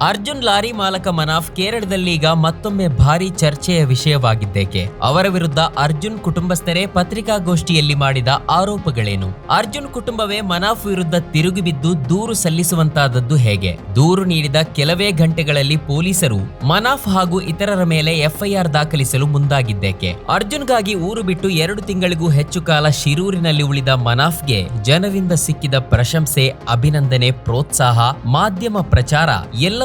Arjun lorry ಮಾಲಕ ಮನಾಫ್ ಕೇರಳದಲ್ಲಿ ಈಗ ಮತ್ತೊಮ್ಮೆ ಭಾರಿ ಚರ್ಚೆಯ ವಿಷಯವಾಗಿದ್ದೇಕೆ? ಅವರ ವಿರುದ್ಧ ಅರ್ಜುನ್ ಕುಟುಂಬಸ್ಥರೇ ಪತ್ರಿಕಾಗೋಷ್ಠಿಯಲ್ಲಿ ಮಾಡಿದ ಆರೋಪಗಳೇನು? ಅರ್ಜುನ್ ಕುಟುಂಬವೇ ಮನಾಫ್ ವಿರುದ್ಧ ತಿರುಗಿಬಿದ್ದು ದೂರು ಸಲ್ಲಿಸುವಂತಾದದ್ದು ಹೇಗೆ? ದೂರು ನೀಡಿದ ಕೆಲವೇ ಗಂಟೆಗಳಲ್ಲಿ ಪೊಲೀಸರು ಮನಾಫ್ ಹಾಗೂ ಇತರರ ಮೇಲೆ ಎಫ್ಐಆರ್ ದಾಖಲಿಸಲು ಮುಂದಾಗಿದ್ದೇಕೆ? ಅರ್ಜುನ್ಗಾಗಿ ಊರು ಬಿಟ್ಟು ಎರಡು ತಿಂಗಳಿಗೂ ಹೆಚ್ಚು ಕಾಲ ಶಿರೂರಿನಲ್ಲಿ ಉಳಿದ ಮನಾಫ್ಗೆ ಜನರಿಂದ ಸಿಕ್ಕಿದ ಪ್ರಶಂಸೆ, ಅಭಿನಂದನೆ, ಪ್ರೋತ್ಸಾಹ, ಮಾಧ್ಯಮ ಪ್ರಚಾರ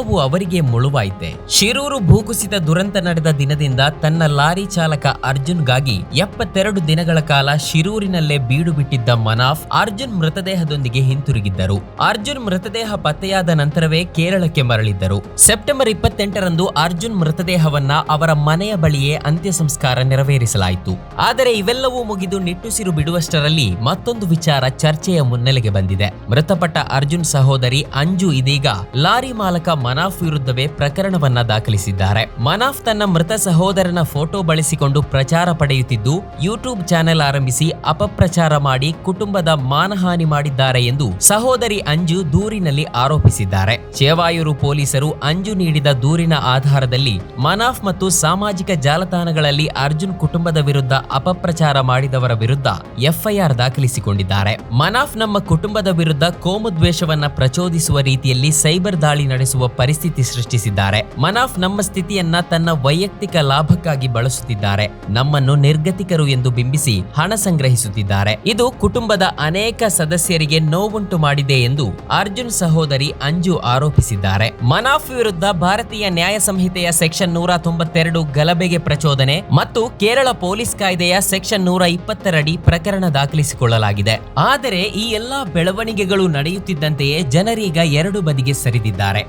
ಎಲ್ಲವೂ ಅವರಿಗೆ ಮುಳುವಾಯಿತೆ. ಶಿರೂರು ಭೂಕುಸಿತ ದುರಂತ ನಡೆದ ದಿನದಿಂದ ತನ್ನ ಲಾರಿ ಚಾಲಕ ಅರ್ಜುನ್ಗಾಗಿ ಎಪ್ಪತ್ತೆರಡು ದಿನಗಳ ಕಾಲ ಶಿರೂರಿನಲ್ಲೇ ಬೀಡು ಬಿಟ್ಟಿದ್ದ ಮನಾಫ್ ಅರ್ಜುನ್ ಮೃತದೇಹದೊಂದಿಗೆ ಹಿಂತಿರುಗಿದ್ದರು. ಅರ್ಜುನ್ ಮೃತದೇಹ ಪತ್ತೆಯಾದ ನಂತರವೇ ಕೇರಳಕ್ಕೆ ಮರಳಿದ್ದರು. ಸೆಪ್ಟೆಂಬರ್ ಇಪ್ಪತ್ತೆಂಟರಂದು ಅರ್ಜುನ್ ಮೃತದೇಹವನ್ನ ಅವರ ಮನೆಯ ಬಳಿಯೇ ಅಂತ್ಯ ಸಂಸ್ಕಾರ ನೆರವೇರಿಸಲಾಯಿತು. ಆದರೆ ಇವೆಲ್ಲವೂ ಮುಗಿದು ನಿಟ್ಟುಸಿರು ಬಿಡುವಷ್ಟರಲ್ಲಿ ಮತ್ತೊಂದು ವಿಚಾರ ಚರ್ಚೆಯ ಮುನ್ನೆಲೆಗೆ ಬಂದಿದೆ. ಮೃತಪಟ್ಟ ಅರ್ಜುನ್ ಸಹೋದರಿ ಅಂಜು ಇದೀಗ ಲಾರಿ ಮಾಲಕ ಮನಾಫ್ ವಿರುದ್ಧವೇ ಪ್ರಕರಣವನ್ನ ದಾಖಲಿಸಿದ್ದಾರೆ. ಮನಾಫ್ ತನ್ನ ಮೃತ ಸಹೋದರನ ಫೋಟೋ ಬಳಸಿಕೊಂಡು ಪ್ರಚಾರ ಪಡೆಯುತ್ತಿದ್ದು, ಯೂಟ್ಯೂಬ್ ಚಾನೆಲ್ ಆರಂಭಿಸಿ ಅಪಪ್ರಚಾರ ಮಾಡಿ ಕುಟುಂಬದ ಮಾನಹಾನಿ ಮಾಡಿದ್ದಾರೆ ಎಂದು ಸಹೋದರಿ ಅಂಜು ದೂರಿನಲ್ಲಿ ಆರೋಪಿಸಿದ್ದಾರೆ. ಚೇವಾಯೂರು ಪೊಲೀಸರು ಅಂಜು ನೀಡಿದ ದೂರಿನ ಆಧಾರದಲ್ಲಿ ಮನಾಫ್ ಮತ್ತು ಸಾಮಾಜಿಕ ಜಾಲತಾಣಗಳಲ್ಲಿ ಅರ್ಜುನ್ ಕುಟುಂಬದ ವಿರುದ್ಧ ಅಪಪ್ರಚಾರ ಮಾಡಿದವರ ವಿರುದ್ಧ ಎಫ್ಐಆರ್ ದಾಖಲಿಸಿಕೊಂಡಿದ್ದಾರೆ. ಮನಾಫ್ ನಮ್ಮ ಕುಟುಂಬದ ವಿರುದ್ಧ ಕೋಮುದ್ವೇಷವನ್ನ ಪ್ರಚೋದಿಸುವ ರೀತಿಯಲ್ಲಿ ಸೈಬರ್ ದಾಳಿ ನಡೆಸುವ ಪರಿಸ್ಥಿತಿ ಸೃಷ್ಟಿಸಿದ್ದಾರೆ. ಮನಾಫ್ ನಮ್ಮ ಸ್ಥಿತಿಯನ್ನ ತನ್ನ ವೈಯಕ್ತಿಕ ಲಾಭಕ್ಕಾಗಿ ಬಳಸುತ್ತಿದ್ದಾರೆ. ನಮ್ಮನ್ನು ನಿರ್ಗತಿಕರು ಎಂದು ಬಿಂಬಿಸಿ ಹಣ ಸಂಗ್ರಹಿಸುತ್ತಿದ್ದಾರೆ. ಇದು ಕುಟುಂಬದ ಅನೇಕ ಸದಸ್ಯರಿಗೆ ನೋವುಂಟು ಮಾಡಿದೆ ಎಂದು ಅರ್ಜುನ್ ಸಹೋದರಿ ಅಂಜು ಆರೋಪಿಸಿದ್ದಾರೆ. ಮನಾಫ್ ವಿರುದ್ಧ ಭಾರತೀಯ ನ್ಯಾಯ ಸಂಹಿತೆಯ ಸೆಕ್ಷನ್ ನೂರ ತೊಂಬತ್ತೆರಡು ಗಲಭೆಗೆ ಪ್ರಚೋದನೆ ಮತ್ತು ಕೇರಳ ಪೊಲೀಸ್ ಕಾಯ್ದೆಯ ಸೆಕ್ಷನ್ ನೂರ ಇಪ್ಪತ್ತರಡಿ ಪ್ರಕರಣ ದಾಖಲಿಸಿಕೊಳ್ಳಲಾಗಿದೆ. ಆದರೆ ಈ ಎಲ್ಲಾ ಬೆಳವಣಿಗೆಗಳು ನಡೆಯುತ್ತಿದ್ದಂತೆಯೇ ಜನರೀಗ ಎರಡು ಬದಿಗೆ ಸರಿದಿದ್ದಾರೆ.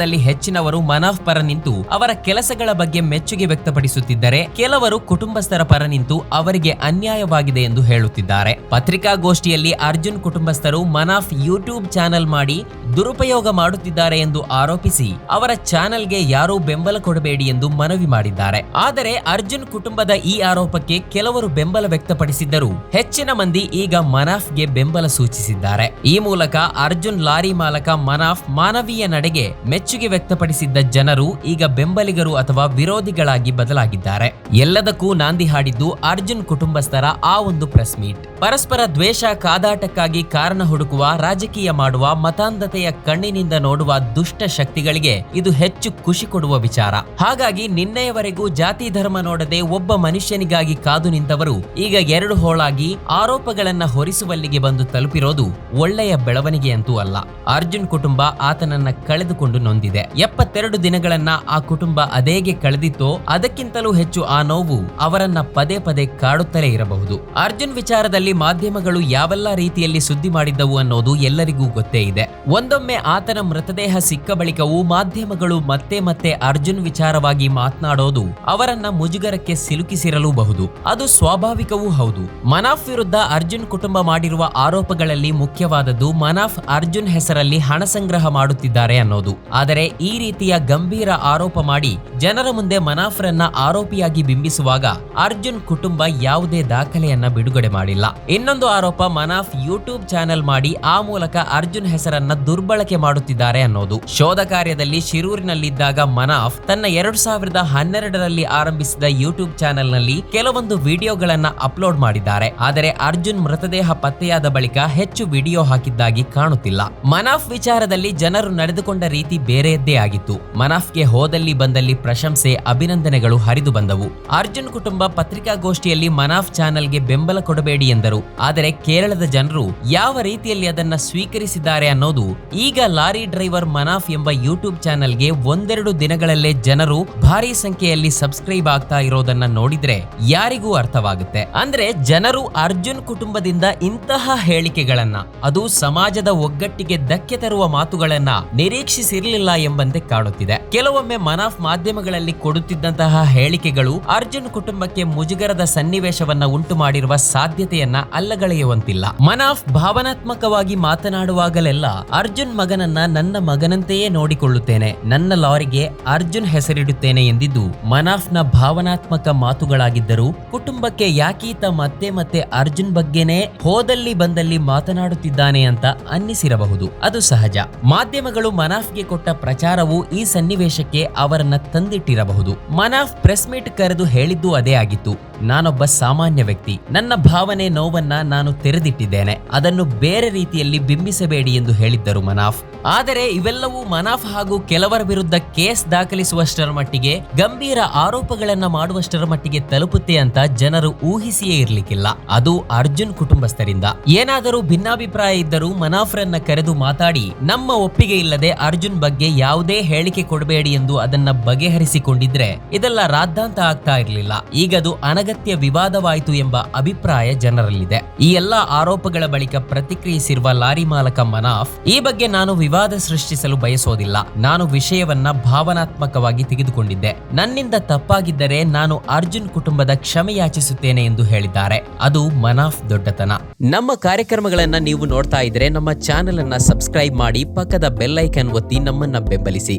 ಕೇರಳದಲ್ಲಿ ಹೆಚ್ಚಿನವರು ಮನಾಫ್ ಪರ ನಿಂತು ಅವರ ಕೆಲಸಗಳ ಬಗ್ಗೆ ಮೆಚ್ಚುಗೆ ವ್ಯಕ್ತಪಡಿಸುತ್ತಿದ್ದರೆ ಕೆಲವರು ಕುಟುಂಬಸ್ಥರ ಪರ ನಿಂತು ಅವರಿಗೆ ಅನ್ಯಾಯವಾಗಿದೆ ಎಂದು ಹೇಳುತ್ತಿದ್ದಾರೆ. ಪತ್ರಿಕಾಗೋಷ್ಠಿಯಲ್ಲಿ ಅರ್ಜುನ್ ಕುಟುಂಬಸ್ಥರು ಮನಾಫ್ ಯೂಟ್ಯೂಬ್ ಚಾನೆಲ್ ಮಾಡಿ ದುರುಪಯೋಗ ಮಾಡುತ್ತಿದ್ದಾರೆ ಎಂದು ಆರೋಪಿಸಿ ಅವರ ಚಾನೆಲ್ಗೆ ಯಾರೂ ಬೆಂಬಲ ಕೊಡಬೇಡಿ ಎಂದು ಮನವಿ ಮಾಡಿದ್ದಾರೆ. ಆದರೆ ಅರ್ಜುನ್ ಕುಟುಂಬದ ಈ ಆರೋಪಕ್ಕೆ ಕೆಲವರು ಬೆಂಬಲ ವ್ಯಕ್ತಪಡಿಸಿದ್ದರು ಹೆಚ್ಚಿನ ಮಂದಿ ಈಗ ಮನಾಫ್ಗೆ ಬೆಂಬಲ ಸೂಚಿಸಿದ್ದಾರೆ. ಈ ಮೂಲಕ ಅರ್ಜುನ್ ಲಾರಿ ಮಾಲಕ ಮನಾಫ್ ಮಾನವೀಯ ನಡೆಗೆ ಮೆಚ್ಚುಗೆ ವ್ಯಕ್ತಪಡಿಸಿದ್ದ ಜನರು ಈಗ ಬೆಂಬಲಿಗರು ಅಥವಾ ವಿರೋಧಿಗಳಾಗಿ ಬದಲಾಗಿದ್ದಾರೆ. ಎಲ್ಲದಕ್ಕೂ ನಾಂದಿ ಹಾಡಿದ್ದು ಅರ್ಜುನ್ ಕುಟುಂಬಸ್ಥರ ಆ ಒಂದು ಪ್ರೆಸ್ ಮೀಟ್. ಪರಸ್ಪರ ದ್ವೇಷ, ಕಾದಾಟಕ್ಕಾಗಿ ಕಾರಣ ಹುಡುಕುವ, ರಾಜಕೀಯ ಮಾಡುವ, ಮತಾಂಧತೆಯ ಕಣ್ಣಿನಿಂದ ನೋಡುವ ದುಷ್ಟ ಶಕ್ತಿಗಳಿಗೆ ಇದು ಹೆಚ್ಚು ಖುಷಿ ಕೊಡುವ ವಿಚಾರ. ಹಾಗಾಗಿ ನಿನ್ನೆಯವರೆಗೂ ಜಾತಿ ಧರ್ಮ ನೋಡದೆ ಒಬ್ಬ ಮನುಷ್ಯನಿಗಾಗಿ ಕಾದು ನಿಂತವರು ಈಗ ಎರಡು ಹೋಳಾಗಿ ಆರೋಪಗಳನ್ನ ಹೊರಿಸುವಲ್ಲಿಗೆ ಬಂದು ತಲುಪಿರೋದು ಒಳ್ಳೆಯ ಬೆಳವಣಿಗೆಯಂತೂ ಅಲ್ಲ. ಅರ್ಜುನ್ ಕುಟುಂಬ ಆತನನ್ನ ಕಳೆದುಕೊಂಡು ನೊಂದಿದೆ ಎಪ್ಪತ್ತೆರಡು ದಿನಗಳನ್ನ ಆ ಕುಟುಂಬ ಅದೇಗೆ ಕಳೆದಿತ್ತೋ ಅದಕ್ಕಿಂತಲೂ ಹೆಚ್ಚು ಆ ನೋವು ಅವರನ್ನ ಪದೇ ಪದೇ ಕಾಡುತ್ತಲೇ ಇರಬಹುದು. ಅರ್ಜುನ್ ವಿಚಾರದಲ್ಲಿ ಮಾಧ್ಯಮಗಳು ಯಾವೆಲ್ಲ ರೀತಿಯಲ್ಲಿ ಸುದ್ದಿ ಮಾಡಿದ್ದವು ಅನ್ನೋದು ಎಲ್ಲರಿಗೂ ಗೊತ್ತೇ ಇದೆ. ಒಂದೊಮ್ಮೆ ಆತನ ಮೃತದೇಹ ಸಿಕ್ಕ ಬಳಿಕವೂ ಮಾಧ್ಯಮಗಳು ಮತ್ತೆ ಮತ್ತೆ ಅರ್ಜುನ್ ವಿಚಾರವಾಗಿ ಮಾತನಾಡೋದು ಅವರನ್ನ ಮುಜುಗರಕ್ಕೆ ಸಿಲುಕಿಸಿರಲೂಬಹುದು. ಅದು ಸ್ವಾಭಾವಿಕವೂ ಹೌದು. ಮನಾಫ್ ವಿರುದ್ಧ ಅರ್ಜುನ್ ಕುಟುಂಬ ಮಾಡಿರುವ ಆರೋಪಗಳಲ್ಲಿ ಮುಖ್ಯವಾದದ್ದು ಮನಾಫ್ ಅರ್ಜುನ್ ಹೆಸರಲ್ಲಿ ಹಣ ಸಂಗ್ರಹ ಮಾಡುತ್ತಿದ್ದಾರೆ ಅನ್ನೋದು. ಆದರೆ ಈ ರೀತಿಯ ಗಂಭೀರ ಆರೋಪ ಮಾಡಿ ಜನರ ಮುಂದೆ ಮನಾಫ್ರನ್ನ ಆರೋಪಿಯಾಗಿ ಬಿಂಬಿಸುವಾಗ ಅರ್ಜುನ್ ಕುಟುಂಬ ಯಾವುದೇ ದಾಖಲೆಯನ್ನ ಬಿಡುಗಡೆ ಮಾಡಿಲ್ಲ. ಇನ್ನೊಂದು ಆರೋಪ ಮನಾಫ್ ಯೂಟ್ಯೂಬ್ ಚಾನೆಲ್ ಮಾಡಿ ಆ ಮೂಲಕ ಅರ್ಜುನ್ ಹೆಸರನ್ನ ದುರ್ಬಳಕೆ ಮಾಡುತ್ತಿದ್ದಾರೆ ಅನ್ನೋದು. ಶೋಧ ಕಾರ್ಯದಲ್ಲಿ ಶಿರೂರಿನಲ್ಲಿದ್ದಾಗ ಮನಾಫ್ ತನ್ನ ಎರಡು ಸಾವಿರದ ಹನ್ನೆರಡರಲ್ಲಿ ಆರಂಭಿಸಿದ ಯೂಟ್ಯೂಬ್ ಚಾನೆಲ್ನಲ್ಲಿ ಕೆಲವೊಂದು ವಿಡಿಯೋಗಳನ್ನ ಅಪ್ಲೋಡ್ ಮಾಡಿದ್ದಾರೆ. ಆದರೆ ಅರ್ಜುನ್ ಮೃತದೇಹ ಪತ್ತೆಯಾದ ಬಳಿಕ ಹೆಚ್ಚು ವಿಡಿಯೋ ಹಾಕಿದ್ದಾಗಿ ಕಾಣುತ್ತಿಲ್ಲ. ಮನಾಫ್ ವಿಚಾರದಲ್ಲಿ ಜನರು ನಡೆದುಕೊಂಡ ರೀತಿ ಬೇರೆಯದ್ದೇ ಆಗಿತ್ತು. ಮನಾಫ್ಗೆ ಹೋದಲ್ಲಿ ಬಂದಲ್ಲಿ ಪ್ರಶಂಸೆ, ಅಭಿನಂದನೆಗಳು ಹರಿದು ಬಂದವು. ಅರ್ಜುನ್ ಕುಟುಂಬ ಪತ್ರಿಕಾಗೋಷ್ಠಿಯಲ್ಲಿ ಮನಾಫ್ ಚಾನೆಲ್ಗೆ ಬೆಂಬಲ ಕೊಡಬೇಡಿ ಎಂದರು. ಆದರೆ ಕೇರಳದ ಜನರು ಯಾವ ರೀತಿಯಲ್ಲಿ ಅದನ್ನ ಸ್ವೀಕರಿಸಿದ್ದಾರೆ ಅನ್ನೋದು ಈಗ ಲಾರಿ ಡ್ರೈವರ್ ಮನಾಫ್ ಎಂಬ ಯೂಟ್ಯೂಬ್ ಚಾನೆಲ್ಗೆ ಒಂದೆರಡು ದಿನಗಳಲ್ಲೇ ಜನರು ಭಾರಿ ಸಂಖ್ಯೆಯಲ್ಲಿ ಸಬ್ಸ್ಕ್ರೈಬ್ ಆಗ್ತಾ ಇರೋದನ್ನ ನೋಡಿದ್ರೆ ಯಾರಿಗೂ ಅರ್ಥವಾಗುತ್ತೆ. ಅಂದ್ರೆ ಜನರು ಅರ್ಜುನ್ ಕುಟುಂಬದಿಂದ ಇಂತಹ ಹೇಳಿಕೆಗಳನ್ನ, ಅದು ಸಮಾಜದ ಒಗ್ಗಟ್ಟಿಗೆ ಧಕ್ಕೆ ತರುವ ಮಾತುಗಳನ್ನ ನಿರೀಕ್ಷಿಸಿರಲಿಲ್ಲ ಎಂಬಂತೆ ಕಾಣುತ್ತಿದೆ ಕೆಲವೊಮ್ಮೆ ಮನಾಫ್ ಮಾಧ್ಯಮಗಳಲ್ಲಿ ಕೊಡುತ್ತಿದ್ದಂತಹ ಹೇಳಿಕೆಗಳು ಅರ್ಜುನ್ ಕುಟುಂಬಕ್ಕೆ ಮುಜುಗರದ ಸನ್ನಿವೇಶವನ್ನ ಉಂಟು ಮಾಡಿರುವ ಸಾಧ್ಯತೆಯನ್ನ ಅಲ್ಲಗಳೆಯುವಂತಿಲ್ಲ. ಮನಾಫ್ ಭಾವನಾತ್ಮಕವಾಗಿ ಮಾತನಾಡುವಾಗಲೆಲ್ಲ ಅರ್ಜುನ್ ಮಗನನ್ನ ನನ್ನ ಮಗನಂತೆಯೇ ನೋಡಿಕೊಳ್ಳುತ್ತೇನೆ. ನನ್ನ ಲಾರಿಗೆ ಅರ್ಜುನ್ ಹೆಸರಿಡುತ್ತೇನೆ ಎಂದಿದ್ದು ಮನಾಫ್ನ ಭಾವನಾತ್ಮಕ ಮಾತುಗಳಾಗಿದ್ದರೂ ಕುಟುಂಬಕ್ಕೆ ಯಾಕೀತ ಮತ್ತೆ ಮತ್ತೆ ಅರ್ಜುನ್ ಬಗ್ಗೆನೇ ಹೋದಲ್ಲಿ ಬಂದಲ್ಲಿ ಮಾತನಾಡುತ್ತಿದ್ದಾನೆ ಅಂತ ಅನ್ನಿಸಿರಬಹುದು. ಅದು ಸಹಜ. ಮಾಧ್ಯಮಗಳು ಮನಾಫ್ಗೆ ಕೊಟ್ಟ ಪ್ರಚಾರವು ಈ ಸನ್ನಿವೇಶಕ್ಕೆ ಅವರನ್ನ ತಂದಿಟ್ಟಿರಬಹುದು. ಮನಾಫ್ ಪ್ರೆಸ್ ಮೀಟ್ ಕರೆದು ಹೇಳಿದ್ದು ಅದೇ ಆಗಿತ್ತು. ನಾನೊಬ್ಬ ಸಾಮಾನ್ಯ ವ್ಯಕ್ತಿ. ನನ್ನ ಭಾವನೆ ನೋವನ್ನ ನಾನು ತೆರೆದಿಟ್ಟಿದ್ದೇನೆ. ಅದನ್ನು ಬೇರೆ ರೀತಿಯಲ್ಲಿ ಬಿಂಬಿಸಬೇಡಿ ಎಂದು ಹೇಳಿದ್ದರು ಮನಾಫ್. ಆದರೆ ಇವೆಲ್ಲವೂ ಮನಾಫ್ ಹಾಗೂ ಕೆಲವರ ವಿರುದ್ಧ ಕೇಸ್ ದಾಖಲಿಸುವಷ್ಟರ ಮಟ್ಟಿಗೆ, ಗಂಭೀರ ಆರೋಪಗಳನ್ನ ಮಾಡುವಷ್ಟರ ಮಟ್ಟಿಗೆ ತಲುಪುತ್ತೆ ಅಂತ ಜನರು ಊಹಿಸಿಯೇ ಇರಲಿಕ್ಕಿಲ್ಲ. ಅದು ಅರ್ಜುನ್ ಕುಟುಂಬಸ್ಥರಿಂದ. ಏನಾದರೂ ಭಿನ್ನಾಭಿಪ್ರಾಯ ಇದ್ದರೂ ಮನಾಫ್ರನ್ನ ಕರೆದು ಮಾತಾಡಿ. ನಮ್ಮ ಒಪ್ಪಿಗೆ ಇಲ್ಲದೆ ಅರ್ಜುನ್ ಬಗ್ಗೆ ಯಾವುದೇ ಹೇಳಿಕೆ ಕೊಡಬೇಡಿ ಎಂದು ಅದನ್ನ ಬಗೆಹರಿಸಿಕೊಂಡಿದ್ರೆ ಇದೆಲ್ಲ ರಾದ್ದಾಂತ ಆಗ್ತಾ ಇರಲಿಲ್ಲ. ಈಗದು ಅನಗತ್ಯ ವಿವಾದವಾಯಿತು ಎಂಬ ಅಭಿಪ್ರಾಯ ಜನರಲ್ಲಿದೆ. ಈ ಎಲ್ಲಾ ಆರೋಪಗಳ ಬಳಿಕ ಪ್ರತಿಕ್ರಿಯಿಸಿರುವ ಲಾರಿ ಮಾಲಕ ಮನಾಫ್, ಈ ಬಗ್ಗೆ ನಾನು ವಿವಾದ ಸೃಷ್ಟಿಸಲು ಬಯಸೋದಿಲ್ಲ. ನಾನು ವಿಷಯವನ್ನ ಭಾವನಾತ್ಮಕವಾಗಿ ತೆಗೆದುಕೊಂಡಿದ್ದೆ. ನನ್ನಿಂದ ತಪ್ಪಾಗಿದ್ದರೆ ನಾನು ಅರ್ಜುನ್ ಕುಟುಂಬದ ಕ್ಷಮೆ ಯಾಚಿಸುತ್ತೇನೆ ಎಂದು ಹೇಳಿದ್ದಾರೆ. ಅದು ಮನಾಫ್ ದೊಡ್ಡತನ. ನಮ್ಮ ಕಾರ್ಯಕ್ರಮಗಳನ್ನ ನೀವು ನೋಡ್ತಾ ಇದ್ರೆ ನಮ್ಮ ಚಾನೆಲ್ ಅನ್ನ ಸಬ್ಸ್ಕ್ರೈಬ್ ಮಾಡಿ ಪಕ್ಕದ ಬೆಲ್ಲೈಕನ್ ಒತ್ತಿ ನಮ್ಮನ್ನ ಬೆಂಬಲಿಸಿ.